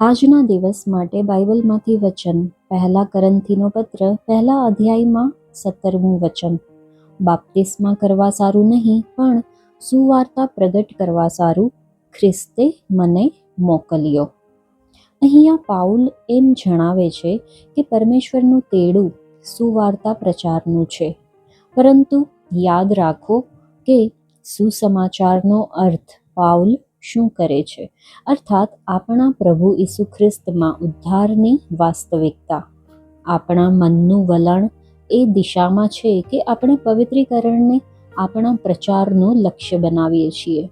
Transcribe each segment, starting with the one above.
આજના દિવસ માટે બાઇબલમાંથી વચન, પહેલા કરંથીનો પત્ર, પહેલા અધ્યાયમાં સત્તરમું વચન. બાપ્તિસ્મા કરવા સારું નહીં, પણ સુવાર્તા પ્રગટ કરવા સારું, ખ્રિસ્તે મને મોકલ્યો. અહીંયા પાઉલ એમ જણાવે છે કે પરમેશ્વરનું તેડું સુવાર્તા પ્રચારનું છે. પરંતુ યાદ રાખો કે સુસમાચારનો અર્થ પાઉલ શું કરે છે? અર્થાત આપણા પ્રભુ ઈસુ ખ્રિસ્તમાં ઉદ્ધારની વાસ્તવિકતા. આપણા મનનું વલણ એ દિશામાં છે કે આપણે પવિત્રીકરણને આપણા પ્રચારનું લક્ષ્ય બનાવીએ છીએ.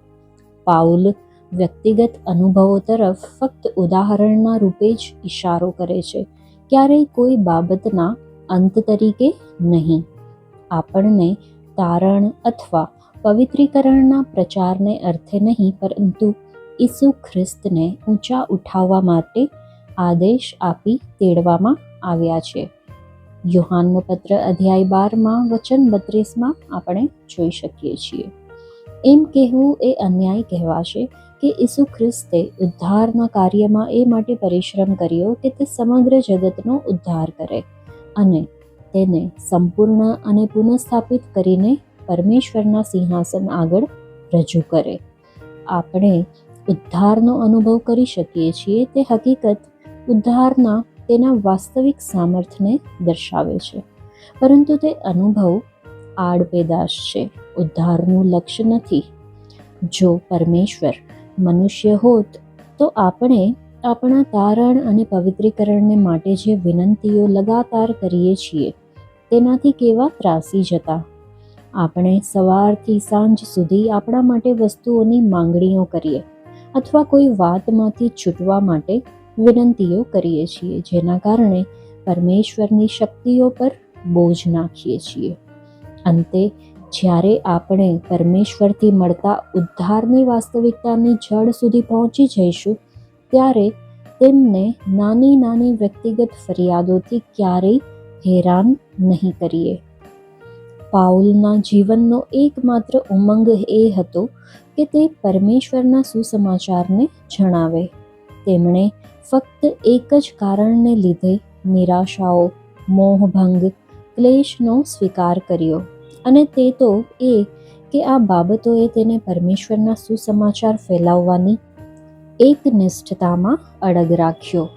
પાઉલ વ્યક્તિગત અનુભવો તરફ ફક્ત ઉદાહરણના રૂપે જ ઇશારો કરે છે. ક્યારેય કોઈ બાબતના અંત તરીકે નહીં. આપણને તારણ અથવા પવિત્રીકરણના પ્રચારને અર્થે નહીં, પરંતુ ઈસુ ખ્રિસ્તને ઊંચા ઉઠાવવા માટે આદેશ આપી તેડવામાં આવ્યા છે. યોહાનનો પત્ર અધ્યાય બારમાં, વચન બત્રીસમાં આપણે જોઈ શકીએ છીએ. એમ કહેવું એ અન્યાય કહેવાશે કે ઈસુ ખ્રિસ્તે ઉદ્ધારના કાર્યમાં એ માટે પરિશ્રમ કર્યો કે તે સમગ્ર જગતનો ઉદ્ધાર કરે અને તેને સંપૂર્ણ અને પુનઃસ્થાપિત કરીને પરમેશ્વરના સિંહાસન આગળ રજૂ કરે. આપણે ઉદ્ધારનો અનુભવ કરી શકીએ છીએ તે હકીકત ઉદ્ધારના તેના વાસ્તવિક સામર્થ્યને દર્શાવે છે. પરંતુ તે અનુભવ આડપેદાશ છે. ઉદ્ધારનું લક્ષ્ય નથી. જો પરમેશ્વર મનુષ્ય હોત, તો આપણે આપણા તારણ અને પવિત્રીકરણને માટે જે વિનંતીઓ લગાતાર કરીએ છીએ, તેનાથી કેવા ત્રાસી જતા? આપણે સવારથી સાંજ સુધી આપણા માટે વસ્તુઓની માંગણીઓ કરીએ અથવા કોઈ વાતમાંથી છૂટવા માટે વિનંતીઓ કરીએ છીએ, જેના કારણે પરમેશ્વરની શક્તિઓ પર બોજ નાખીએ છીએ. અંતે, જ્યારે આપણે પરમેશ્વરથી મળતા ઉદ્ધારની વાસ્તવિકતાની જળ સુધી પહોંચી જઈશું, ત્યારે તેમને નાની નાની વ્યક્તિગત ફરિયાદોથી ક્યારેય હેરાન નહીં કરીએ. પાઉલના જીવનનો એકમાત્ર ઉમંગ એ હતો કે તે પરમેશ્વરના સુસમાચારને જણાવે. તેમણે ફક્ત એક જ કારણને લીધે નિરાશાઓ, મોહભંગ, ક્લેશનો સ્વીકાર કર્યો અને તે તો એ કે આ બાબતોએ તેને પરમેશ્વરના સુસમાચાર ફેલાવવાની એક નિષ્ઠતામાં અડગ રાખ્યો.